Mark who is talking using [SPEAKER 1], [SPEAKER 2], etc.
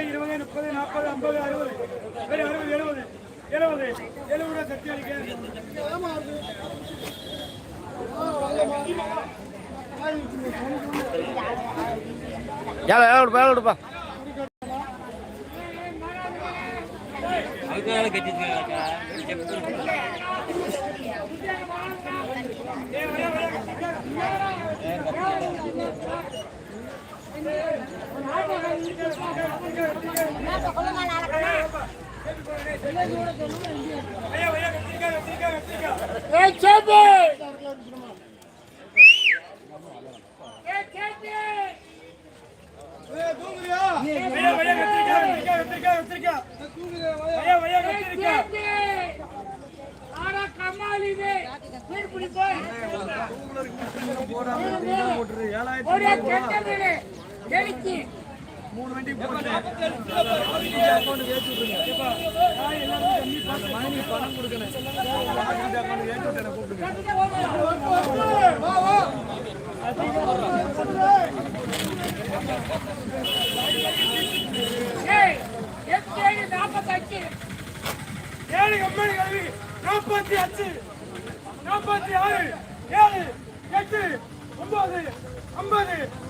[SPEAKER 1] இருபது முப்பது நாற்பது ஐம்பது அறுபது. சரி அறுபது எழுபது. எழுபது. எழுபது சக்தி அளிக்க.
[SPEAKER 2] ஏழை ஏழை விடுப்பா ஏழை விடுப்பா
[SPEAKER 1] ஐயா கத்திரிக்காய் கத்திரிக்காய் கத்திரிக்காய் ஐயா ஐயா கத்திரிக்காய் கத்திரிக்காய் ஐயா ஐயா கத்திரிக்காய் மூணு வண்டி போட்டு அக்கௌண்ட் ஏற்றி விட்டுருங்க எல்லாரும் கம்மி பார்த்து மணி பணம் கொடுக்கணும் அக்கௌண்ட் ஏற்றி விட்டு கூப்பிடுங்க ஏழு கம்பெனி கல்வி நாற்பத்தி அஞ்சு நாற்பத்தி ஆறு ஏழு எட்டு ஒன்பது ஐம்பது